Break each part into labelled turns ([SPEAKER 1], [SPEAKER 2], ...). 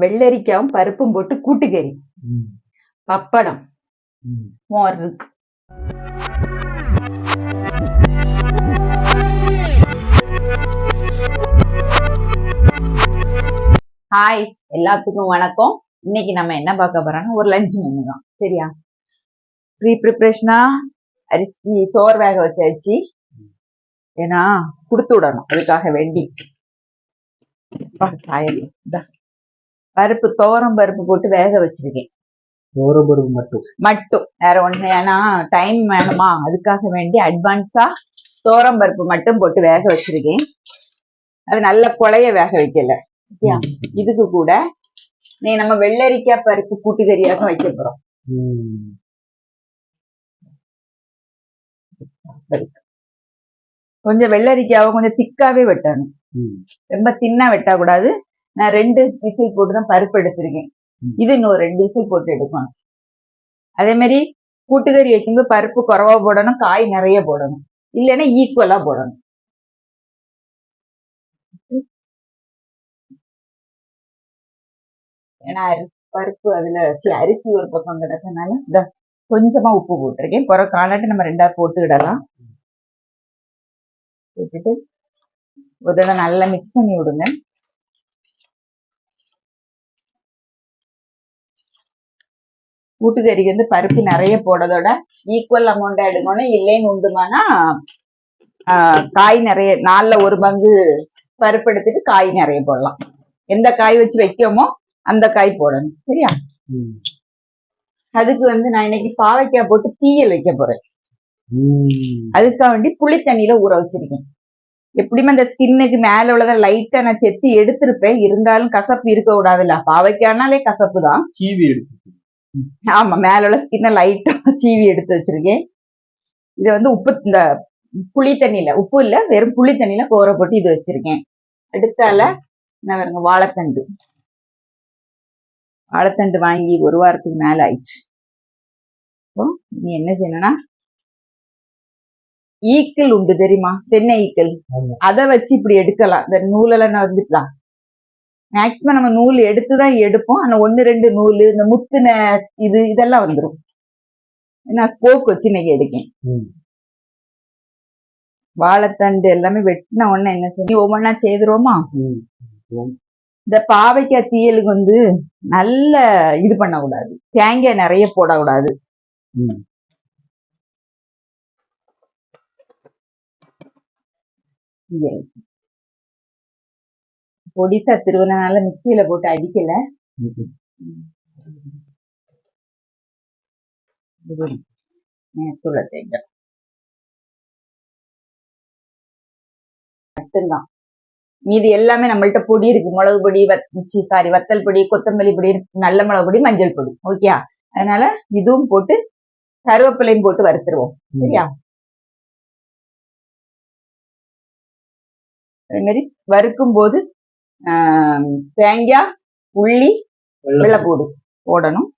[SPEAKER 1] வெள்ளரிக்காவும் பருப்பும் போட்டு கூட்டுக்கறி. பப்படம். மோர் இருக்கு ஹாய் எல்லாத்துக்கும் வணக்கம். இன்னைக்கு நம்ம என்ன பார்க்க போறோம்னா ஒரு லஞ்ச் மெனு தான். சரியா? ப்ரீ ப்ரிப்ரேஷனா அரிசி சோறு வேக வச்சாச்சு. ஏன்னா கொடுத்து விடணும். அதுக்காக வேண்டி. இந்தா. பருப்பு துவரம் பருப்பு போட்டு வேக வச்சிருக்கேன்.
[SPEAKER 2] துவரம்பருப்பு மட்டும்?
[SPEAKER 1] மட்டும். வேற ஒண்ணு ஏன்னா டைம் வேணுமா? அதுக்காக வேண்டி அட்வான்ஸா தோரம் பருப்பு மட்டும் போட்டு வேக வச்சிருக்கேன். அது நல்ல குழைய வேக வைக்கல? இதுக்கு கூட நீ நம்ம வெள்ளரிக்காய் பருப்பு கூட்டுக்கறியாக வைக்க போறோம். கொஞ்சம் வெள்ளரிக்காவை கொஞ்சம் திக்காவே வெட்டணும். ரொம்ப தின்னா வெட்டக்கூடாது. நான் ரெண்டு விசில் போட்டு தான் பருப்பு எடுத்திருக்கேன். இது இன்னும் ரெண்டு விசில் போட்டு எடுக்கணும். அதே மாதிரி கூட்டுக்கறி வைக்கும்போது பருப்பு குறவா போடணும் காய் நிறைய போடணும். இல்லைன்னா ஈக்குவலா போடணும். ஏன்னா பருப்பு அதுல அரிசி ஒரு பக்கம் கிடக்கனால இந்த கொஞ்சமா உப்பு போட்டிருக்கேன். குறை காலாட்டு நம்ம ரெண்டா போட்டுக்கிடலாம் போட்டுட்டு ஒரு தடவை நல்லா மிக்ஸ் பண்ணி விடுங்க. கூட்டுக்கறிக்கு வந்து பருப்பு நிறைய போடுறதோட ஈக்குவல் அமௌண்டா எடுக்கணும் இல்லைன்னு உண்டுமானா காய் நிறைய நாலுல ஒரு பங்கு பருப்பு எடுத்துட்டு காய் நிறைய போடலாம். எந்த காய் வச்சு வைக்கோமோ அந்த காய் போடணும் சரியா. அதுக்கு வந்து நான் இன்னைக்கு பாவைக்காய் போட்டு தீயல் வைக்க போறேன். அதுக்காக வேண்டி புளி தண்ணியில ஊற வச்சிருக்கேன். எப்படியுமே அந்த ஸ்கின்னுக்கு மேல உள்ளத லைட்டா நான் செத்தி எடுத்திருப்பேன். இருந்தாலும் கசப்பு இருக்க கூடாதுல்ல பாவைக்கானாலே கசப்பு தான். ஆமா மேல உள்ள ஸ்கின்ன லைட்டா சீவி எடுத்து வச்சிருக்கேன். இது வந்து உப்பு இந்த புளி தண்ணியில உப்பு இல்ல வெறும் புளி தண்ணியில கோர போட்டு இது வச்சிருக்கேன். அடுத்தால என்ன வருங்க வாழைத்தண்டு. வாழைத்தண்டு வாங்கி ஒரு வாரத்துக்கு மேல ஆயிடுச்சு. இப்போ நீ என்ன செய்யணும்னா ஈக்கள் உண்டு தெரியுமா? தென்னை ஈக்கள். அதை வச்சு இப்படி எடுக்கலாம். இந்த நூலெல்லாம் வந்துக்கலாம் மேக்சிமம் நம்ம நூல் எடுத்துதான் எடுப்போம். ஆனா ஒண்ணு ரெண்டு நூல் இந்த முத்துன இது இதெல்லாம் வந்துரும். நான் ஸ்போக் வச்சு இன்னைக்கு எடுக்கேன். வாழைத்தண்டு எல்லாமே வெட்டின உடனே என்ன செய்யும் ஒவ்வொன்றா செய்துருவோமா. இந்த பாவைக்காய் தீயலுக்கு வந்து நல்ல இது பண்ணக்கூடாது. தேங்காய் நிறைய போடக்கூடாது.
[SPEAKER 2] ம்.
[SPEAKER 1] பொடிசா திருவனால மிக்சியில போட்டு அடிக்கல.
[SPEAKER 2] ம்.
[SPEAKER 1] தேங்காய். மட்டும்தான். மீதி எல்லாமே நம்மள்ட்ட பொடி இருக்கு. மிளகு பொடி வச்சி சாரி வத்தல் பொடி கொத்தமல்லி பொடி நல்ல மிளகு பொடி மஞ்சள் பொடி. ஓகே அதனால இதுவும் போட்டு கருவேப்பிலையும் போட்டு வறுத்துருவோம். சரியா அதே மாதிரி வறுக்கும் போது தேங்காய் உள்ளி
[SPEAKER 2] வெள்ளை
[SPEAKER 1] வெள்ளைப்பூடு போடணும்.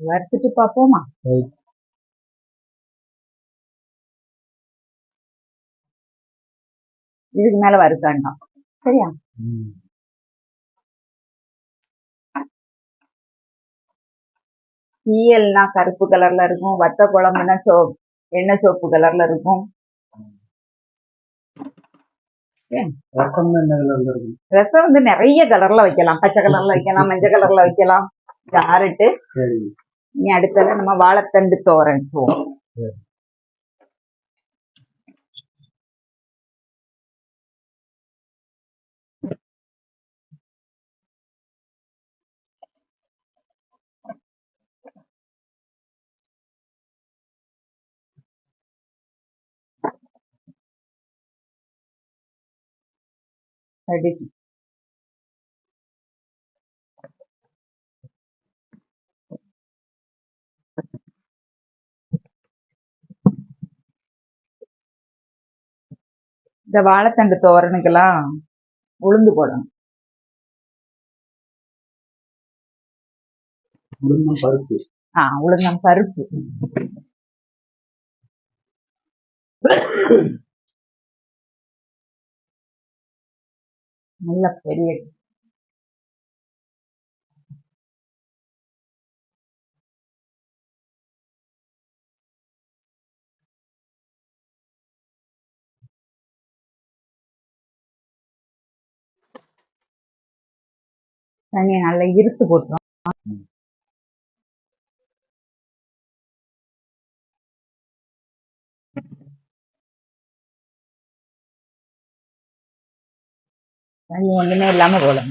[SPEAKER 1] வறுத்துட்டு பார்ப்போமா? இதுக்கு மேல வறுக்காண்டாம் சரியா?
[SPEAKER 2] ம்.
[SPEAKER 1] தீயல்னா கருப்பு கலர்ல இருக்கும் வத்த குழம்புனா சோ எண்ணெய் சோப்பு கலர்ல இருக்கும்.
[SPEAKER 2] ரசம்
[SPEAKER 1] வந்து நிறைய கலர்ல வைக்கலாம். பச்சை கலர்ல வைக்கலாம் மஞ்சள் கலர்ல வைக்கலாம். கேரட்டு இனி அடுத்தல நம்ம வாழைத்தண்டு தோரன் வச்சுருவோம் கடுகு இந்த வாழைத்தண்டு தோரனுக்கெல்லாம் உளுந்து போடணும்.
[SPEAKER 2] உளுந்தம் பருப்பு.
[SPEAKER 1] ஆ உளுந்தம் பருப்பு. நல்ல பெரிய தண்ணியை நல்லா இருத்து போட்டுரும் தண்ணி ஒண்ணுமே இல்லாம போடணும்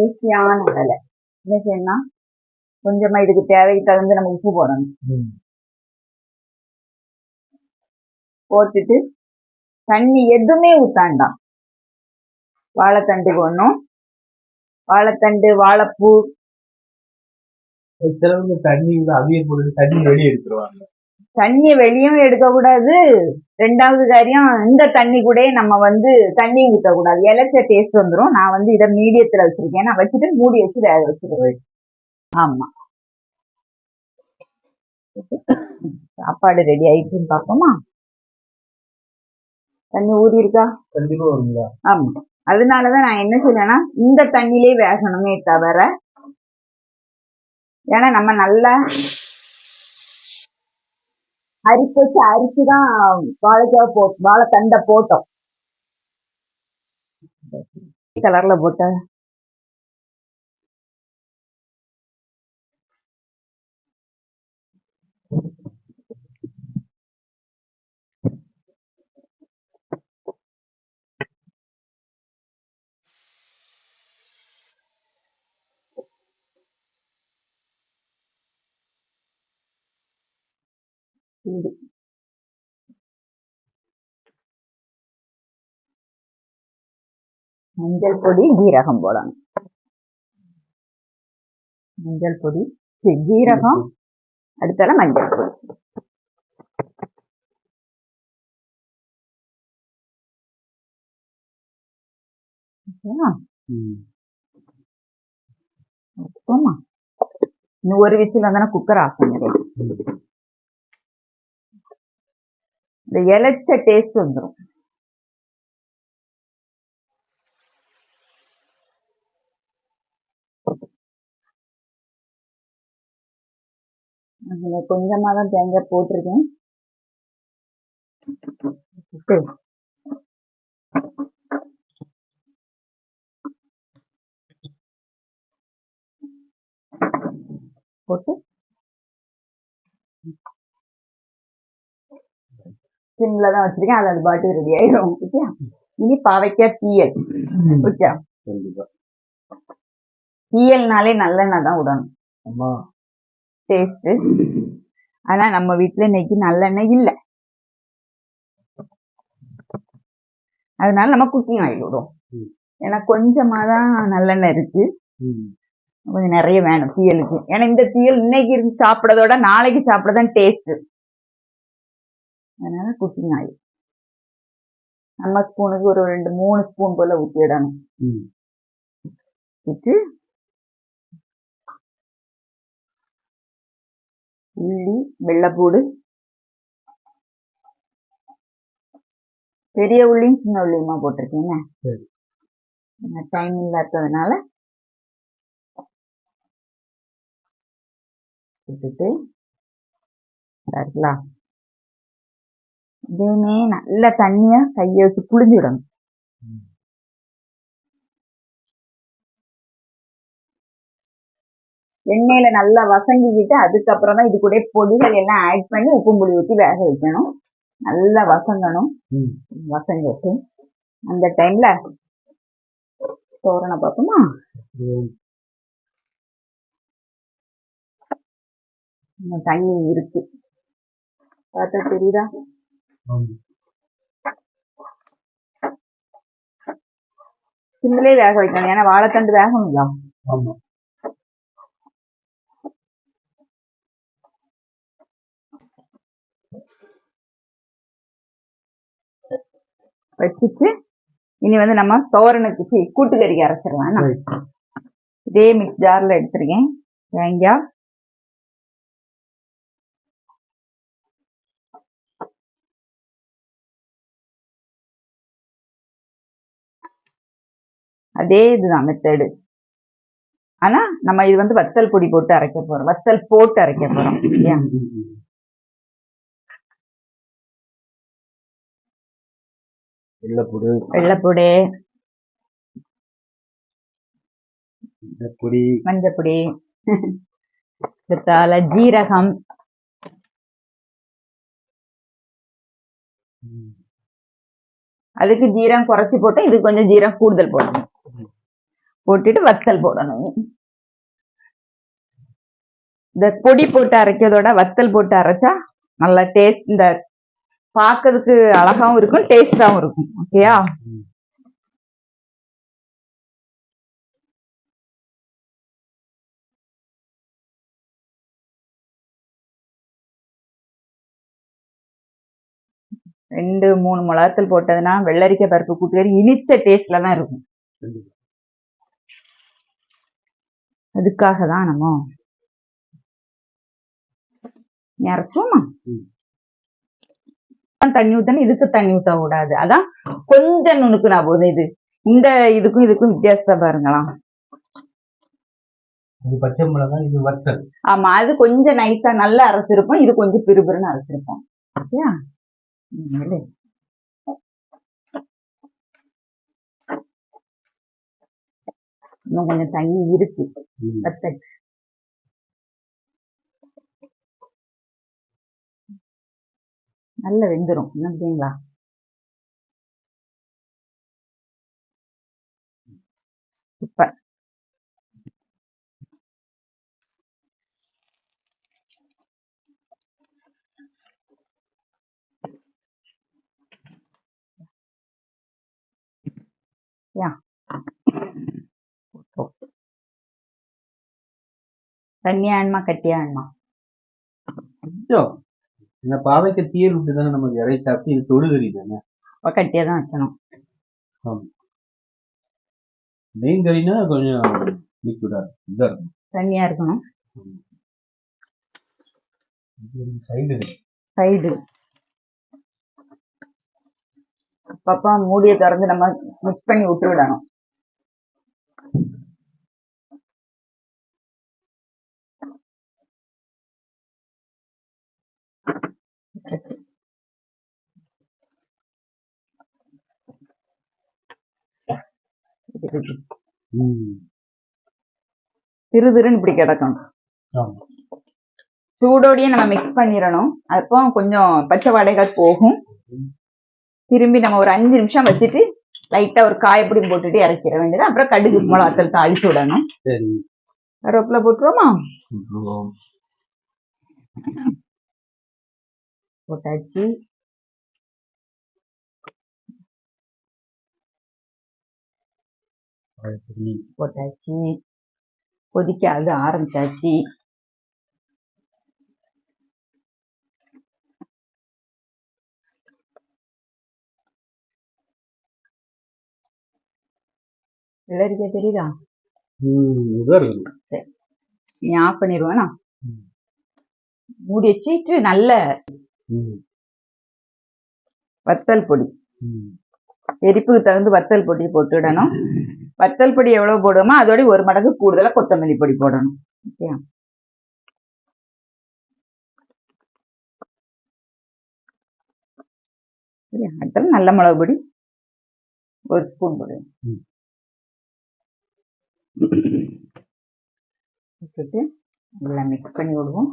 [SPEAKER 1] ஈஸியான வேலை. என்ன செய்யணும் கொஞ்சமா இதுக்கு தேவைக்கு தகுந்து நம்ம உப்பு போடணும். போட்டுட்டு தண்ணி எதுவுமே ஊத்தாண்டாம். வாழைத்தண்டுக்கு ஒண்ணும் வாழைத்தண்டு வாழைப்பூ.
[SPEAKER 2] சிலவங்க தண்ணி வந்து அவியல் போட்டு தண்ணி வெளியே எடுத்துருவாங்க.
[SPEAKER 1] தண்ணியை வெளியும் எடுக்க கூடாது ரெண்டாவது காரியம் இந்த தண்ணி கூட நம்ம வந்து தண்ணி ஊற்றக்கூடாது இலைச்ச டேஸ்ட் வந்துடும் நான் வந்து இதை மீடியத்துல வச்சிருக்கேன். நான் வச்சுட்டு மூடி வச்சு வேக வச்சிருவேன். ஆமா. சாப்பாடு ரெடி ஆயிட்டுன்னு பார்ப்போமா? தண்ணி ஊறி இருக்கா
[SPEAKER 2] கண்டிப்பா வருங்களா?
[SPEAKER 1] ஆமா. அதனாலதான் நான் என்ன சொல்றேன்னா இந்த தண்ணியிலே வேகணுமே தவிர ஏன்னா நம்ம நல்லா அரிசி வச்சு அரிச்சு தான் வாழைக்காய் போ வாழைத்தண்டை போட்டோம். கலர்ல போட்ட இது மஞ்சள் பொடி ஜீரகம் போடணும். மஞ்சள் பொடி ஜீரகம் அடுத்தால மஞ்சள் பொடி. ஒரு விசில் வந்தானே குக்கர் ஆஃப் இந்த இலைச்ச டேஸ்ட் வந்துடும் அதுல கொஞ்சமா தான் தேங்காய் போட்டிருக்கேன். போட்டு சிம்ல தான் வச்சிருக்கேன். அது அது பாட்டுக்கு ரெடி ஆயிடும் ஓகே இனி பாவைக்காய் தீயல். ஓகே தீயல்னாலே நல்லெண்ணெய் தான் விடணும். டேஸ்ட் ஆனா நம்ம வீட்ல இன்னைக்கு நல்லெண்ணெய் இல்ல. அதனால நம்ம குக்கிங் ஆயில் விடுவோம். ஏன்னா கொஞ்சமா தான் நல்லெண்ணெய் இருக்கு. கொஞ்சம் நிறைய வேணும் தீயலுக்கு. ஏன்னா இந்த தீயல் இன்னைக்கு இருந்து சாப்பிடறதோட நாளைக்கு சாப்பிடதான் டேஸ்ட் அதனால குக்கிங் ஆயில் நம்ம ஸ்பூனுக்கு ஒரு ரெண்டு மூணு ஸ்பூன் போல ஊற்றிடணும். விட்டு உள்ளி வெள்ளைப்பூடு பெரிய உள்ளியும் சின்ன உள்ளியுமா போட்டிருக்கீங்க. டைம் இல்லாததுனால. விட்டுட்டு இருக்குங்களா இதையுமே நல்ல தண்ணிய கையை வச்சு புளிஞ்சிடணும். எண்ணெயில நல்லா வசங்கிக்கிட்டு அதுக்கப்புறம் தான் இது கூட பொடிகள் எல்லாம் ஆட் பண்ணி உப்பு புளி ஊற்றி வேக வைக்கணும். நல்லா வசங்கணும். வசங்கிட்டு அந்த டைம்ல தோரணை பார்ப்போமா? தண்ணி இருக்கு. பார்த்தா தெரியுதா? சிந்திலே வேக வைக்கணும். ஏன்னா வாழைத்தண்டு வேகம்
[SPEAKER 2] இல்ல
[SPEAKER 1] வச்சுட்டு இனி வந்து நம்ம சோரனுக்கு கூட்டுக்கறிக்கு அரைச்சிடலாம். இதே மிக்ஸ் ஜாரில் எடுத்திருக்கேன். வேங்காய்? அதே இதுதான் மெத்தடு ஆனா நம்ம இது வந்து வத்தல் பொடி போட்டு அரைக்க போறோம். வத்தல் போட்டு அரைக்க போறோம். இல்லையா.
[SPEAKER 2] வெள்ளைப்பூடு.
[SPEAKER 1] வெள்ளைப்பொடி.
[SPEAKER 2] பொடி
[SPEAKER 1] மஞ்சப்பொடி. பித்தால ஜீரகம். அதுக்கு ஜீரகம் குறைச்சி போட்டு இதுக்கு கொஞ்சம் ஜீரகம் கூடுதல் போடணும். போட்டுட்டு வத்தல் போடணும். இந்த பொடி போட்டு அரைக்கிறதோட வத்தல் போட்டு அரைச்சா நல்லா டேஸ்ட் இந்த பார்க்கறதுக்கு அழகாவும் இருக்கும் டேஸ்டாகவும் இருக்கும். ஓகேயா ரெண்டு மூணு மிளகாத்தூள் போட்டதுன்னா வெள்ளரிக்காய் பருப்பு கூட்டுக்கறி இனிச்ச டேஸ்ட்ல தான் இருக்கும். அதுக்காக தான் நம்ம நீ அரைச்சோமா
[SPEAKER 2] ம்.
[SPEAKER 1] தண்ணி ஊத்தணும் இதுக்கு தண்ணி ஊத்த கூடாது. அதான் கொஞ்சம் நுணுக்குனா போதும் இது. இந்த இதுக்கும் இதுக்கும் வித்தியாசத்தை பாருங்களாம்
[SPEAKER 2] இது பச்சை மிளகாய் இது வத்தல்.
[SPEAKER 1] ஆமா அது கொஞ்சம் நைஸா நல்லா அரைச்சிருப்போம். இது கொஞ்சம் பிறுபிறுன்னு அரைச்சிருப்போம். ஓகேயா இன்னும் கொஞ்சம் தண்ணி இருக்கு. வத்தல் நல்ல வெந்துரும். என்ன அப்படிங்களா சூப்பர். யா. தண்ணியா ஆணுமா கட்டியா ஆணுமா
[SPEAKER 2] கொஞ்சம் இந்த பாவைக்கு தீயல் விட்டு தானே நமக்கு இறை சாப்பிட்டு இது தொடுகறி தானே?
[SPEAKER 1] அப்ப கட்டியா தான் வைக்கணும்.
[SPEAKER 2] மெயின் கறினா கொஞ்சம் லிக்விடா இதா இருக்கும்.
[SPEAKER 1] தண்ணியா இருக்கணும்.
[SPEAKER 2] சைடு
[SPEAKER 1] சைடு அப்பப்ப மூடியை திறந்து நம்ம மிக்ஸ் பண்ணி விட்டு விடணும் திரு திருன்னு இப்படி கிடக்கணும்
[SPEAKER 2] ஆமா.
[SPEAKER 1] சூடோடயே நம்ம மிக்ஸ் பண்ணிடணும் அப்போ கொஞ்சம் பச்சை வாடைகள் போகும். திரும்பி நம்ம ஒரு அஞ்சு நிமிஷம் வச்சுட்டு லைட்டா ஒரு காயப்பொடி போட்டுட்டு இறக்கிற வேண்டியது. அப்புறம் கடுகு மிளகாத்தல் தாளிச்சு விடணும். கருவேப்பிலை போட்டுருவோமா. போட்டாச்சு. போட்டாச்சு கொதிக்க அது ஆரம்பிச்சாச்சு வெள்ளரிக்காய் தெரியுதா. நீ ஆஃப் பண்ணிடுவேனா. மூடி வச்சுட்டு நல்ல வத்தல் பொடி. எரிப்புக்கு தகுந்த வத்தல் பொடி போட்டுடணும். வத்தல் பொடி எவ்வளவு போடுவோமோ அதோட ஒரு மடங்கு கூடுதலா கொத்தமல்லி பொடி போடணும். சரியா அடுத்தது நல்ல மிளகு பொடி. ஒரு ஸ்பூன் போடு.
[SPEAKER 2] ம்.
[SPEAKER 1] வச்சுட்டு நல்லா மிக்ஸ் பண்ணி விடுவோம்.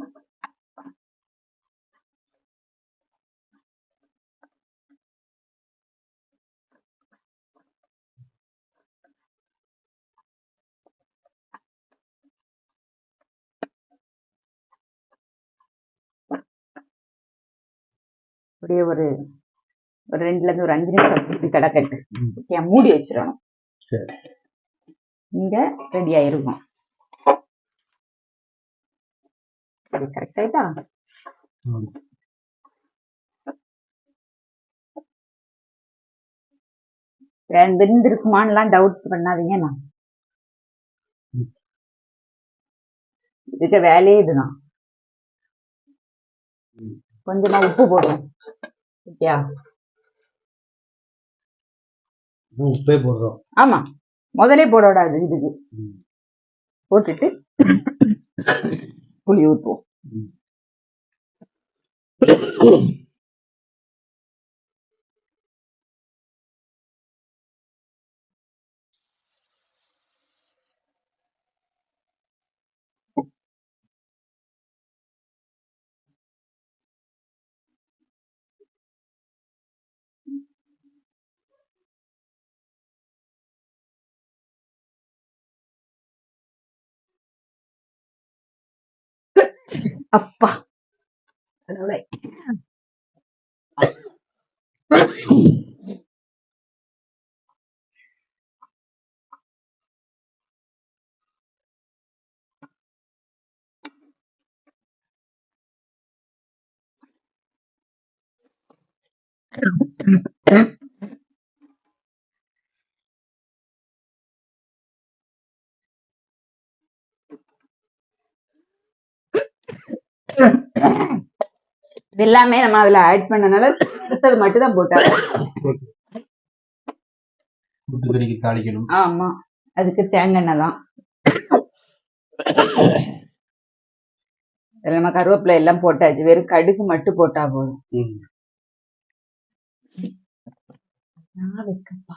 [SPEAKER 1] அப்படியே ஒரு ஒரு ரெண்டுல இருந்து ஒரு அஞ்சு நிமிஷம் இப்படி கிடக்கட்டு. ஓகே மூடி வச்சிடணும். இங்க ரெடி ஆயிருக்கும். கரெக்ட் ஆயிட்டா. வெந்திருக்குமான்லாம் டவுட் பண்ணாதீங்க நான். இதுக்கு வேலையே இதுதான். கொஞ்சமா உப்பு போடுறோம் ஓகேயா?
[SPEAKER 2] உப்பே போடுறோம்.
[SPEAKER 1] ஆமா. முதலே போட விடாது இதுக்கு. போட்டுட்டு புளி ஊற்றுவோம் அப்பா கடவுளே. இது எல்லாமே நம்ம அதுல ஆட் பண்ணனால அடுத்தது மட்டும் தான் போட்டாரு
[SPEAKER 2] கூட்டுக்கறிக்கு தாளிக்கணும்.
[SPEAKER 1] ஆமா. அதுக்கு தேங்காய் எண்ணெய் தான். இதுல நம்ம கருவேப்பிலை எல்லாம் போட்டாச்சு. வெறும் கடுகு மட்டும் போட்டா போதும். நான் வைக்கப்பா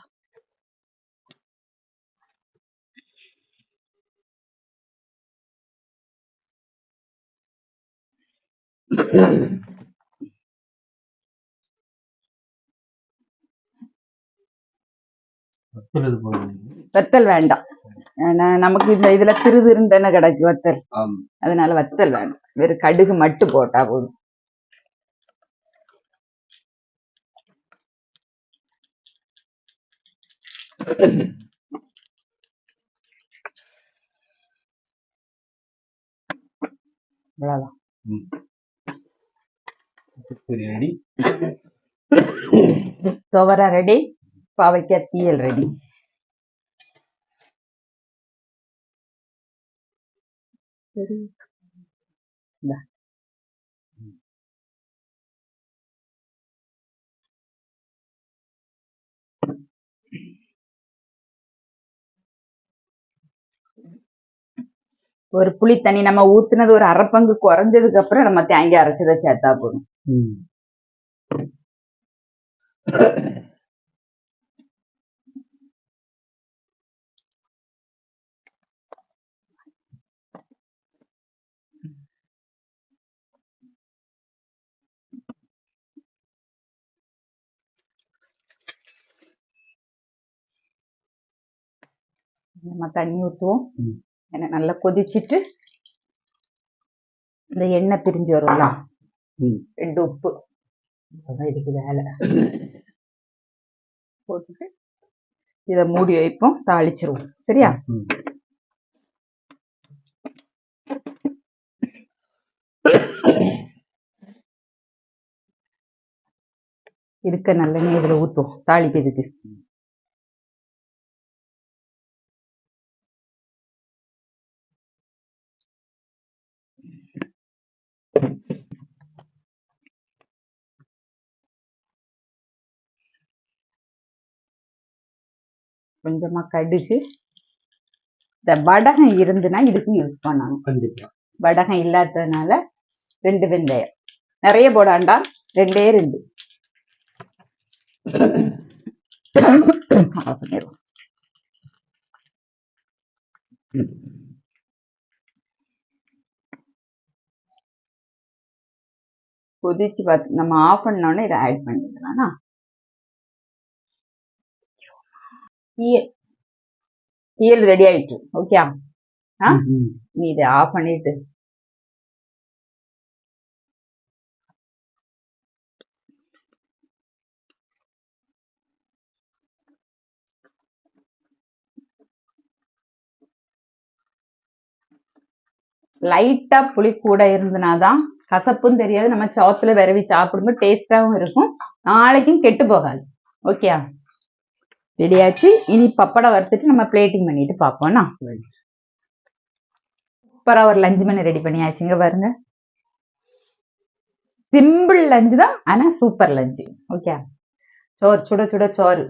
[SPEAKER 2] வத்தல்
[SPEAKER 1] வேண்டாம். நமக்கு இந்த இதுல திரு திருந்தன கிடக்கு வத்தல். அதனால வத்தல் வேண்டாம். வெறும் கடுகு மட்டும் போட்டா போதும். அவ்வளவுதான்.
[SPEAKER 2] ரெடி
[SPEAKER 1] துவரா ரெடி பாவைக்காய் தீயல் ரெடி. ஒரு புளி தண்ணி நம்ம ஊத்துனது ஒரு அரை பங்கு குறைஞ்சதுக்கு அப்புறம் நம்ம தேங்காய் அரைச்சதை சேர்த்தா போதும். நம்ம தண்ணி ஊற்றுவோம் நல்லா கொதிச்சிட்டு இந்த எண்ணெய் பிரிஞ்சு வரும்ல
[SPEAKER 2] ம்.
[SPEAKER 1] ரெண்டு உப்பு. அதான் இதுக்கு வேலை. போட்டுட்டு இதை மூடி வைப்போம். தாளிச்சிருவோம். சரியா. இருக்க நல்லெண்ணெய் இதுல ஊற்றுவோம் தாளிக்கிறதுக்கு. கொஞ்சமா கடுகு இந்த வடகம் இருந்துன்னா இதுக்கு யூஸ் பண்ணணும். வடகம் இல்லாததுனால ரெண்டு வெந்தயம். நிறைய போடாண்டா ரெண்டே ரெண்டு. கொதிச்சு பார்த்து நம்ம ஆஃப் பண்ணோடனே இதை ஆட் பண்ணிடலாம்னா இயல் ரெடி ஆயிட்டு ஓகே நீ இதை ஆஃப் பண்ணிட்டு. லைட்டா புளி கூட இருந்தனாதான் கசப்பும் தெரியாது. நம்ம சாப்பில் விரவி சாப்பிடும்போது டேஸ்டாகவும் இருக்கும். நாளைக்கும் கெட்டு போகாது. ஓகே ரெடியாச்சு. இனி பப்படம் வறுத்துட்டு நம்ம பிளேட்டிங் பண்ணிட்டு பார்ப்போம்னா.
[SPEAKER 2] Right.
[SPEAKER 1] சூப்பரா ஒரு லஞ்ச் மெனு ரெடி பண்ணியாச்சுங்க பாருங்க. சிம்பிள் லஞ்சு தான் ஆனா சூப்பர் லஞ்சு ஓகே சோறு சுட சுட சோறு.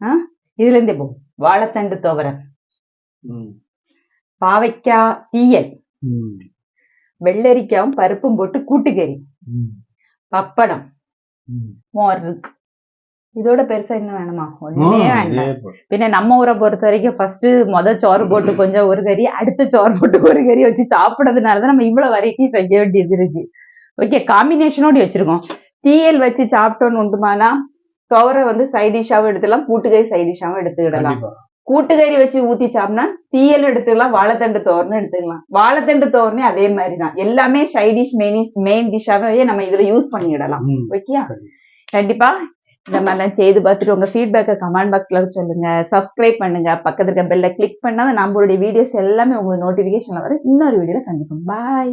[SPEAKER 1] ஆ? இதுல இருந்தே போ. வாழைத்தண்டு துவரன்
[SPEAKER 2] ம்.
[SPEAKER 1] பாவைக்காய் தீயல். வெள்ளரிக்காவும் பருப்பும் போட்டு கூட்டுக்கறி. பப்படம். மோர் இருக்கு. இதோட பெருசா என்ன வேணுமா? ஒண்ணுமே வேண்டாம். பின்ன நம்ம ஊரை பொறுத்த வரைக்கும் ஃபர்ஸ்ட் முத சோறு போட்டு கொஞ்சம் ஒரு கறி அடுத்த சோறு போட்டு ஒரு கறி வச்சு சாப்பிடறதுனால தான் நம்ம இவ்வளவு வெரைட்டி செய்ய வேண்டியது இருக்கு. ஓகே காம்பினேஷனோட வச்சிருக்கோம். தீயல் வச்சு சாப்பிட்டோன்னு உண்டுமானா துவரை வந்து சைட் டிஷ்ஷாவும் எடுத்துக்கலாம் கூட்டுக்கறி சைட் டிஷ்ஷாவும் எடுத்துக்கிடலாம். கூட்டுக்கறி வச்சு ஊத்தி சாப்பிட்டா தீயல் எடுத்துக்கலாம் வாழைத்தண்டு தோரணும் எடுத்துக்கலாம். வாழைத்தண்டு தோரணே அதே மாதிரி தான் எல்லாமே சைட் டிஷ் மெயின் மெயின் டிஷ்ஷாவே நம்ம இதுல யூஸ் பண்ணிடலாம்
[SPEAKER 2] சரி.
[SPEAKER 1] கண்டிப்பா. இந்த மாதிரிலாம் செய்து பார்த்துட்டு உங்க ஃபீட்பேக்கை கமெண்ட் பாக்ஸில் சொல்லுங்க. சப்ஸ்கிரைப் பண்ணுங்க. பக்கத்துல இருக்க பெல்ல கிளிக் பண்ணாத நம்மளுடைய வீடியோஸ் எல்லாமே உங்களுக்கு நோட்டிபிகேஷன்ல வரும். இன்னொரு வீடியோல சந்திப்போம். பாய்